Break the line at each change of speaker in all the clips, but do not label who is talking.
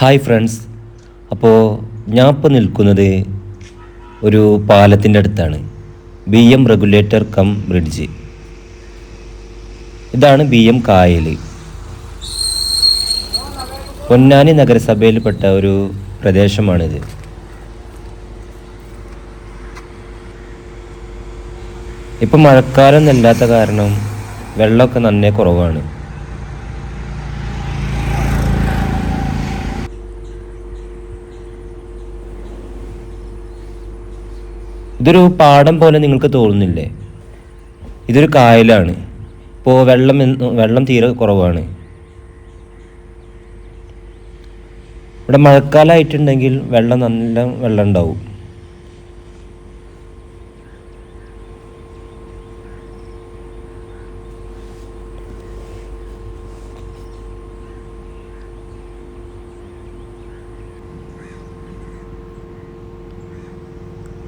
Hi friends അപ്പോൾ ഞാൻ ഇപ്പോൾ നിൽക്കുന്നത് ഒരു പാലത്തിന്റെ അടുത്താണ്. B M regulator cum bridge ഇതാണ് ബി എം കായൽ. പൊന്നാനി നഗരസഭയിൽപ്പെട്ട ഒരു പ്രദേശമാണിത്. ഇപ്പം മഴക്കാലം നല്ലാത്ത കാരണം വെള്ളമൊക്കെ നന്നേ കുറവാണ്. ഇതൊരു പാടം പോലെ നിങ്ങൾക്ക് തോന്നുന്നില്ലേ? ഇതൊരു കായലാണ്. ഇപ്പോൾ വെള്ളം വെള്ളം തീരെ കുറവാണ്. ഇവിടെ മഴക്കാലമായിട്ടുണ്ടെങ്കിൽ വെള്ളം നല്ല വെള്ളം ഉണ്ടാവും.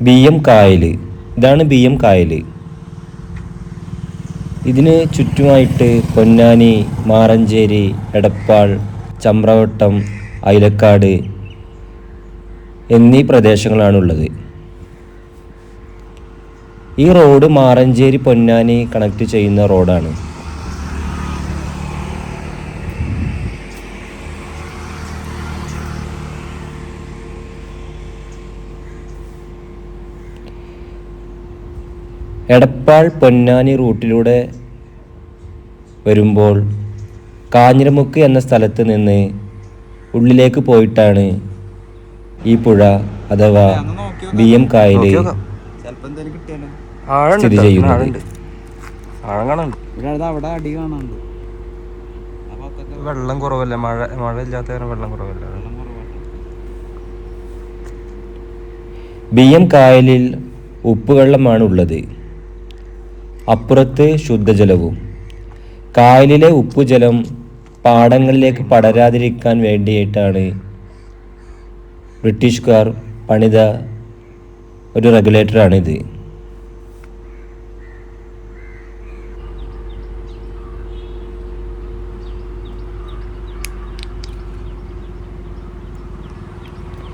ബി എം കായൽ ഇതാണ് ബി എം കായൽ ഇതിന് ചുറ്റുമായിട്ട് പൊന്നാനി മാറഞ്ചേരി എടപ്പാൾ ചമ്രവട്ടം അയിലക്കാട് എന്നീ പ്രദേശങ്ങളാണുള്ളത്. ഈ റോഡ് മാറഞ്ചേരി പൊന്നാനി കണക്ട് ചെയ്യുന്ന റോഡാണ്. എടപ്പാൾ പൊന്നാനി റൂട്ടിലൂടെ വരുമ്പോൾ കാഞ്ഞിരമുക്ക് എന്ന സ്ഥലത്ത് നിന്ന് ഉള്ളിലേക്ക് പോയിട്ടാണ് ഈ പുഴ അഥവാ ബി എം
ആഴുണ്ട്
സ്ഥിതി ചെയ്യുന്നത്.
വെള്ളം കുറവല്ല? മഴ മഴ ഇല്ലാത്ത കാരണം വെള്ളം കുറവല്ല?
ബി എം കായലിൽ ഉപ്പുവെള്ളമാണ് ഉള്ളത്. അപ്പുറത്ത് ശുദ്ധജലവും കായലിലെ ഉപ്പുജലം പാടങ്ങളിലേക്ക് പടരാതിരിക്കാൻ വേണ്ടിയിട്ടാണ് ബ്രിട്ടീഷുകാർ പണിത ഒരു റെഗുലേറ്ററാണിത്.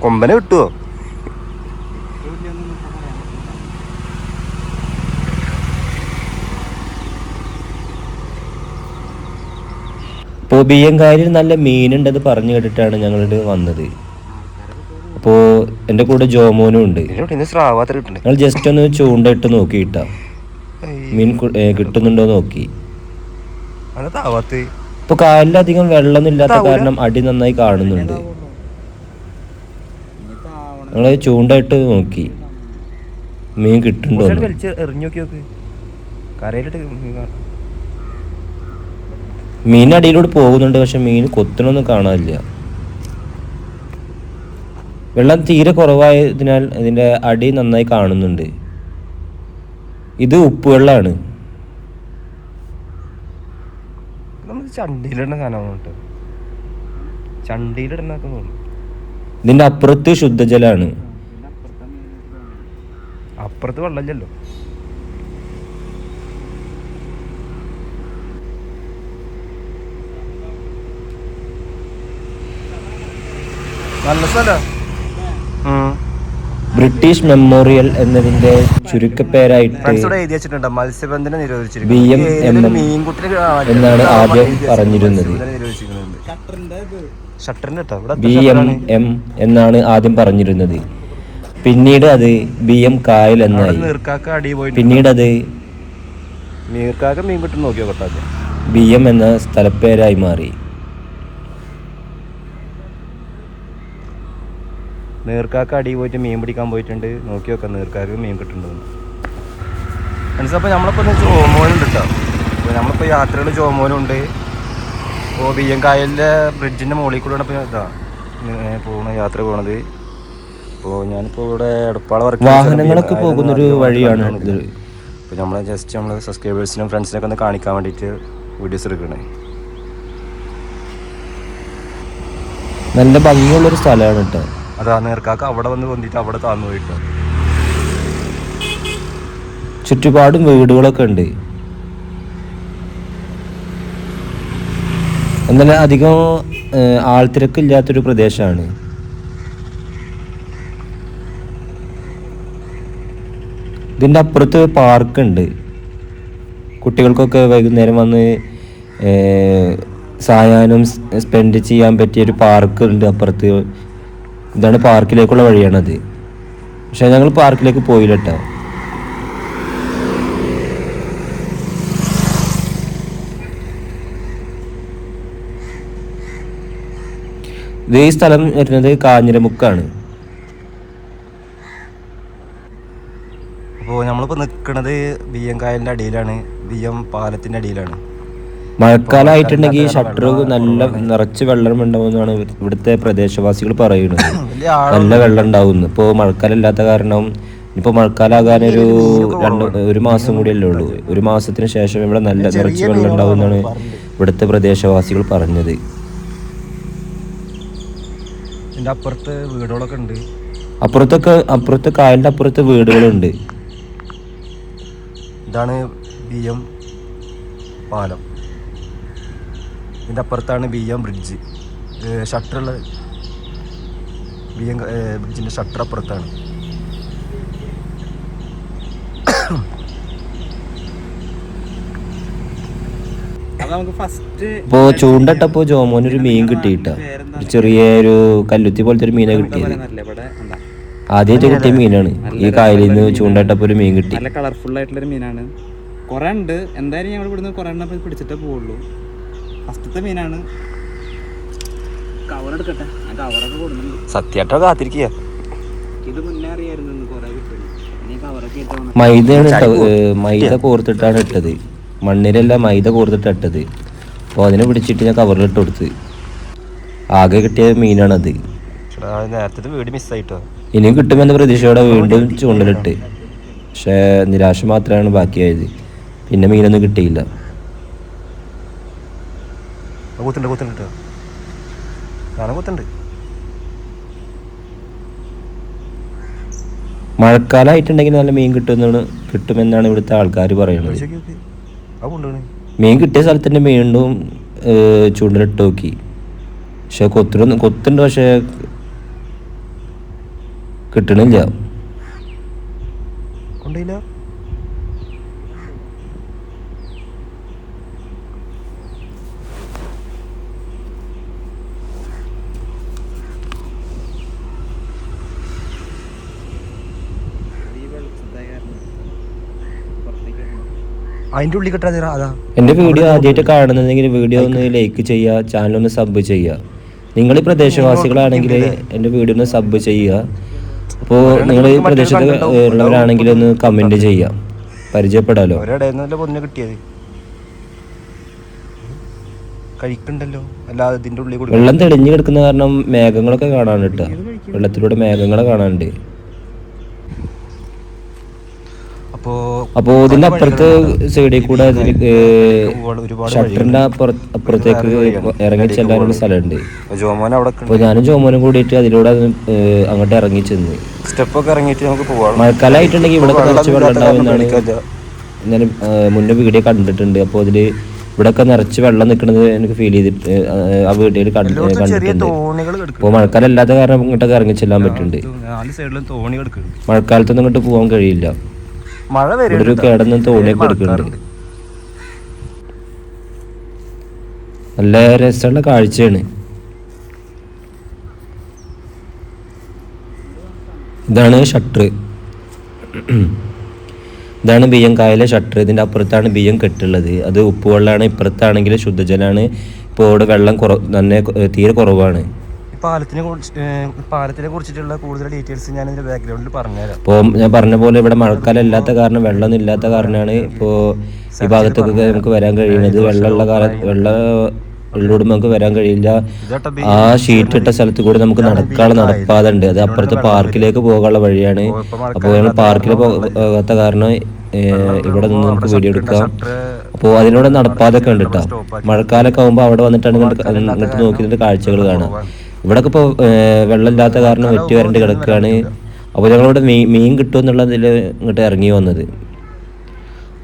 കൊമ്പനെ കിട്ടുവോ
ഇപ്പോൾ കായലിൽ നല്ല മീനുണ്ടെന്ന് പറഞ്ഞു കേട്ടിട്ടാണ് ഞങ്ങളിവിടെ വന്നത്. അപ്പോൾ എന്റെ കൂടെ ജോമോനും ഉണ്ട്. ഞങ്ങൾ ജസ്റ്റ് ഒന്ന് ചൂണ്ടയിട്ട് നോക്കിയിട്ടാ മീൻ കു- ഏ, കിട്ടുന്നുണ്ടോ നോക്കി.
അങ്ങനെ താവാത്ത്.
ഇപ്പൊ കായലിലധികം വെള്ളമൊന്നും ഇല്ലാത്ത കാരണം അടി നന്നായി കാണുന്നുണ്ട്.
ഇനിയിപ്പോ ചൂണ്ട
ഞങ്ങൾ ചൂണ്ടയിട്ട് നോക്കി. മീൻ കിട്ടുന്നുണ്ടോ
എറിഞ്ഞു നോക്കി നോക്ക്. കരയിലിട്ട് മീൻ
അടിയിലൂടെ പോകുന്നുണ്ട് പക്ഷെ മീൻ കൊത്തണൊന്നും കാണാനില്ല. വെള്ളം തീരെ കുറവായതിനാൽ ഇതിന്റെ അടി നന്നായി കാണുന്നുണ്ട്. ഇത് ഉപ്പുവെള്ളമാണ്
ഇത് നമ്മൾ ചണ്ടിയിലിടുന്ന സാധനമാണ് ചണ്ടിയിലിടുന്നൊക്കെ തോന്നുന്നു
ഇതിന്റെ അപ്പുറത്ത് ശുദ്ധജലമാണ്.
അപ്പുറത്ത്
വെള്ളമില്ലല്ലോ. നല്ല സ്ഥലം.
ബ്രിട്ടീഷ് മെമ്മോറിയൽ എന്നതിന്റെ ചുരുക്കപ്പേരായിട്ട്
മത്സ്യബന്ധനം
ബി എം എം എം എന്നാണ് ആദ്യം പറഞ്ഞിരുന്നത്. ബി എം എം എന്നാണ് ആദ്യം പറഞ്ഞിരുന്നത്. പിന്നീട് അത് ബി എം കായൽ എന്നായി. പിന്നീട് അത് ബി എം എന്ന സ്ഥലപ്പേരായി മാറി.
നീർക്കാക്ക അടി പോയിട്ട് മീൻ പിടിക്കാൻ പോയിട്ടുണ്ട്. നോക്കി നോക്കാം നീർക്കാക്ക് മീൻ കിട്ടുന്നുണ്ട് മനസ്സിലപ്പോൾ നമ്മളിപ്പോൾ ചോമോനുണ്ട് കേട്ടോ അപ്പോൾ നമ്മളിപ്പോൾ യാത്രകൾ ചോമോനുണ്ട് ഇപ്പോൾ ബി എം കായലിലെ ബ്രിഡ്ജിന്റെ മുകളിൽ കൂടെയാണ് ഇപ്പോൾ ഇതാ പോകുന്ന യാത്ര പോണത്. അപ്പോൾ ഞാനിപ്പോൾ ഇവിടെ എടപ്പാള വർക്ക്
വാഹനങ്ങളൊക്കെ പോകുന്നൊരു വഴിയാണ്
അപ്പോൾ നമ്മൾ ജസ്റ്റ് നമ്മൾ സബ്സ്ക്രൈബേഴ്സിനും ഫ്രണ്ട്സിനൊക്കെ ഒന്ന് കാണിക്കാൻ വേണ്ടിയിട്ട് വീഡിയോസ് എടുക്കണേ.
നല്ല ഭംഗിയുള്ളൊരു സ്ഥലമാണ് കേട്ടോ.
അതാ നേർക്കാക്ക അവിടെ വന്ന് പൊന്തിയിട്ട് അവിടെ താന്നു പോയിട്ടോ.
ചുറ്റുപാടും വീടുകളൊക്കെ ഉണ്ട്. എന്നാൽ അധികം ആൾത്തിരക്കില്ലാത്തൊരു പ്രദേശമാണ്. ഇതിന്റെ അപ്പുറത്ത് പാർക്കുണ്ട്. കുട്ടികൾക്കൊക്കെ വൈകുന്നേരം വന്ന് സായാഹ്നം സ്പെൻഡ് ചെയ്യാൻ പറ്റിയ ഒരു പാർക്ക് ഉണ്ട് അപ്പുറത്ത്. ഇതാണ് പാർക്കിലേക്കുള്ള വഴിയാണത്. പക്ഷെ ഞങ്ങൾ പാർക്കിലേക്ക് പോയില്ല കേട്ടോ ഇത് ഈ സ്ഥലം വരുന്നത് കാഞ്ഞിരമുക്കാണ്.
അപ്പോൾ നമ്മളിപ്പോൾ നിൽക്കുന്നത് ബി എം കായലിന്റെ അടിയിലാണ്. ബി എം പാലത്തിന്റെ അടിയിലാണ്.
മഴക്കാലമായിട്ടുണ്ടെങ്കിൽ ഷട്ടർ നല്ല നിറച്ച് വെള്ളം ഉണ്ടാവുമെന്നാണ് ഇവിടുത്തെ പ്രദേശവാസികൾ പറയുന്നത്. നല്ല വെള്ളം ഉണ്ടാവും ഇപ്പോൾ മഴക്കാലം ഇല്ലാത്ത കാരണം ഇപ്പോൾ മഴക്കാലാകാൻ ഒരു രണ്ട് ഒരു മാസം കൂടിയല്ലേ ഉള്ളൂ. ഒരു മാസത്തിന് ശേഷം ഇവിടെ നല്ല നിറച്ച് വെള്ളം ഉണ്ടാവുമെന്നാണ് ഇവിടുത്തെ പ്രദേശവാസികൾ പറഞ്ഞത്.
അപ്പുറത്ത് വീടുകളൊക്കെ ഉണ്ട്.
അപ്പുറത്തൊക്കെ അപ്പുറത്തെ കായലിന്റെ അപ്പുറത്ത് വീടുകളുണ്ട്.
ഇതാണ് ബി എം പാലം. ഇതിന്റെ അപ്പുറത്താണ് ബി എം ബ്രിഡ്ജ് ഷട്ടറുള്ള ബി എം ബ്രിഡ്ജിന്റെ ഷട്ടർ അപ്പുറത്താണ്.
ഇപ്പോ ചൂണ്ടട്ടപ്പോ ഫസ്റ്റ്
ഇപ്പോൾ ചൂണ്ടട്ടപ്പോൾ ജോമോനൊരു മീൻ കിട്ടിയിട്ട. ഒരു ചെറിയ ഒരു കല്ലുത്തി പോലത്തെ ഒരു മീനെ കിട്ടിയത്. ആദ്യമായിട്ട് കിട്ടിയ മീനാണ്. ഈ കായലിൽ നിന്ന് ചൂണ്ടട്ടപ്പോ ഒരു മീൻ കിട്ടി.
നല്ല കളർഫുൾ ആയിട്ടുള്ള ഒരു മീനാണ്. കുറെ ഉണ്ട്. എന്തായാലും ഞങ്ങൾ ഇവിടുന്ന് കുറെ എണ്ണം പിടിച്ചിട്ടേ പോവുള്ളൂ. ഫസ്റ്റത്തെ മീനാണ്. കവർ എടുക്കട്ടെ? ആ കവറൊക്കെ കൊടുക്കുന്നുണ്ട്.
സത്യമായിട്ടോ കാത്തിരിക്കുക
ഇത് മുന്നേ അറിയായിരുന്നു കുറെ കവറൊക്കെ ഇട്ട്
മൈദയാണ് ഏ, മൈദ കോർത്തിട്ടാണ് ഇട്ടത്. മണ്ണിലല്ല മൈദ കോർത്തിട്ട് ഇട്ടത്. അപ്പോൾ അതിനെ പിടിച്ചിട്ട് ഞാൻ കവറിലിട്ട് കൊടുത്ത്. ആകെ കിട്ടിയ മീനാണത്.
നേരത്തെ വീട് മിസ്സായിട്ടോ
ഇനിയും കിട്ടുമെന്ന പ്രതീക്ഷയോടെ വീണ്ടും ചൂണ്ടലിട്ട്. പക്ഷേ നിരാശ മാത്രമാണ് ബാക്കിയായത്. പിന്നെ മീനൊന്നും കിട്ടിയില്ല.
കൂത്തുണ്ട് കൂത്തുണ്ട് കേട്ടോ ഞാനും കൂത്തുണ്ട്
മഴക്കാലമായിട്ടുണ്ടെങ്കിൽ നല്ല മീൻ കിട്ടുമെന്നാണ് കിട്ടുമെന്നാണ് ഇവിടുത്തെ ആൾക്കാർ പറയുന്നത് മീൻ കിട്ടിയ സ്ഥലത്തിന്റെ മീനും ചൂണ്ടലിട്ട് നോക്കി. പക്ഷെ കൊത്തിനൊന്നും കൊത്തുണ്ട് പക്ഷെ കിട്ടണില്ല.
കൊണ്ടുപോയില്ല
ഈ വെളിച്ചത്തെ കാരണം പുറത്തേക്ക് ഇറങ്ങും.
അതിന്റെ ഉള്ളിൽ കിട്ടാതെ അതാ.
എന്റെ വീഡിയോ ആദ്യമായിട്ട് കാണുന്നുണ്ടെങ്കിൽ വീഡിയോ ഒന്ന് ലൈക്ക് ചെയ്യുക ചാനൽ ഒന്ന് സബ് ചെയ്യുക. നിങ്ങൾ ഈ പ്രദേശവാസികളാണെങ്കിൽ എന്റെ വീഡിയോ ഒന്ന് സബ് ചെയ്യുക. അപ്പോൾ നിങ്ങൾ ഈ പ്രദേശത്ത് ഉള്ളവരാണെങ്കിൽ ഒന്ന് കമന്റ് ചെയ്യാം. പരിചയപ്പെടാലോ?
കിട്ടിയത്. കഴിക്കണ്ടല്ലോ. അല്ലാതെ ഉള്ളിൽ
വെള്ളം തെളിഞ്ഞു കിടക്കുന്ന കാരണം മേഘങ്ങളൊക്കെ കാണാൻ കേട്ടോ വെള്ളത്തിലൂടെ മേഘങ്ങളെ കാണാനുണ്ട്.
അപ്പോൾ
ഇതിന്റെ ഇതിന്റെ അപ്പുറത്ത് സൈഡിൽ കൂടെ ഷട്ടറിന്റെ ഷട്ടറിന്റെ അപ്പുറത്തേക്ക് ഇറങ്ങി ചെല്ലാനുള്ള സ്ഥലമുണ്ട്
ജോമോൻ അവിടെ
അപ്പോൾ ഞാനും ജോമോനും കൂടിയിട്ട് അതിലൂടെ അങ്ങോട്ട് ഇറങ്ങി ചെന്ന്
സ്റ്റെപ്പൊക്കെ ഇറങ്ങിയിട്ട് നമുക്ക്
മഴക്കാലമായിട്ടുണ്ടെങ്കിൽ ഇവിടെ കുറച്ച് വെള്ളം ഉണ്ടാവും എന്നാണ് ഞാൻ മുന്നേ വീഡിയോ കണ്ടിട്ടുണ്ട് അപ്പോൾ അതിൽ ഇവിടെയൊക്കെ നിറച്ച് വെള്ളം നിൽക്കുന്നത് എനിക്ക് ഫീൽ ചെയ്തിട്ട് ആ
വീട്ടിൽ
കണ്ടിട്ടുണ്ട് അപ്പോൾ മഴക്കാലം അല്ലാത്ത കാരണം ഇങ്ങോട്ടൊക്കെ ഇറങ്ങി ചെല്ലാൻ പറ്റുന്നുണ്ട്
നാല് സൈഡിലും തോണി കിടക്കുന്നുണ്ട്
മഴക്കാലത്തൊന്നും ഇങ്ങോട്ട് പോകാൻ കഴിയില്ല
മഴ
വരുന്നുണ്ട് നല്ല രസമുള്ള കാഴ്ചയാണ്. ഇതാണ് ഷട്ടർ. ഇതാണ് ബിയ്യം കായലെ ഷട്ടർ. ഇതിന്റെ അപ്പുറത്താണ് ബിയ്യം കെട്ടുള്ളത് അത് ഉപ്പുവെള്ളമാണ്. ഇപ്പുറത്താണെങ്കിൽ ശുദ്ധജലമാണ്. ഇപ്പോൾ ഇവിടെ വെള്ളം കുറ തന്നെ തീരെ കുറവാണ്.
ഈ പാലത്തിനെ കുറിച്ച് ഏഹ്, പാലത്തിനെ കുറിച്ചിട്ടുള്ള കൂടുതൽ ഡീറ്റെയിൽസ് ഞാൻ ഇതിന്റെ ബാക്ക്ഗ്രൗണ്ടിൽ പറഞ്ഞുതരാം.
ഇപ്പോൾ ഞാൻ പറഞ്ഞ പോലെ ഇവിടെ മഴക്കാലം ഇല്ലാത്ത കാരണം വെള്ളം ഇല്ലാത്ത കാരണമാണ് ഇപ്പോൾ ഈ ഭാഗത്തൊക്കെ നമുക്ക് വരാൻ കഴിയുന്നത്. വെള്ളമുള്ള കാലം വെള്ള ഉള്ളോട് നമുക്ക് വരാൻ കഴിയില്ല. ആ ഷീറ്റ് ഇട്ട സ്ഥലത്ത് കൂടെ നമുക്ക് നടക്കാനുള്ള നടപ്പാതെ ഉണ്ട്. അത് അപ്പുറത്തെ പാർക്കിലേക്ക് പോകാനുള്ള വഴിയാണ്. അപ്പോൾ ഞങ്ങൾ പാർക്കിൽ പോകാത്ത കാരണം ഇവിടെ നിന്ന് നമുക്ക് വീഡിയോ എടുക്കാം. അപ്പോൾ അതിലൂടെ നടപ്പാതൊക്കെ ഉണ്ട് കേട്ടോ മഴക്കാലമൊക്കെ ആകുമ്പോൾ അവിടെ വന്നിട്ടാണ് ഇങ്ങോട്ട് നോക്കി കാഴ്ചകൾ കാണാം ഇവിടെയൊക്കെ ഇപ്പോൾ വെള്ളമില്ലാത്ത കാരണം വെറ്റി വരണ്ട് കിടക്കുകയാണ് അപ്പോൾ ഞങ്ങളിവിടെ മീൻ മീൻ കിട്ടും എന്നുള്ളതിൽ ഇങ്ങോട്ട് ഇറങ്ങി വന്നത്.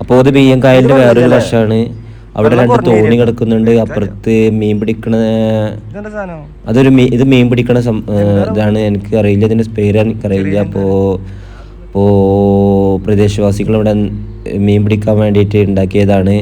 അപ്പോൾ അത് മീൻ കായലിന്റെ വേറൊരു വശമാണ് അവിടെ രണ്ട് തോണി കിടക്കുന്നുണ്ട്. അപ്പുറത്ത് മീൻ പിടിക്കണ അതൊരു മീ ഇത് മീൻ പിടിക്കണ ഇതാണ്. എനിക്ക് അറിയില്ല. ഇതിന്റെ പേര് എനിക്കറിയില്ല. അപ്പോൾ അപ്പോൾ പ്രദേശവാസികൾ ഇവിടെ മീൻ പിടിക്കാൻ വേണ്ടിയിട്ട് ഉണ്ടാക്കിയതാണ്.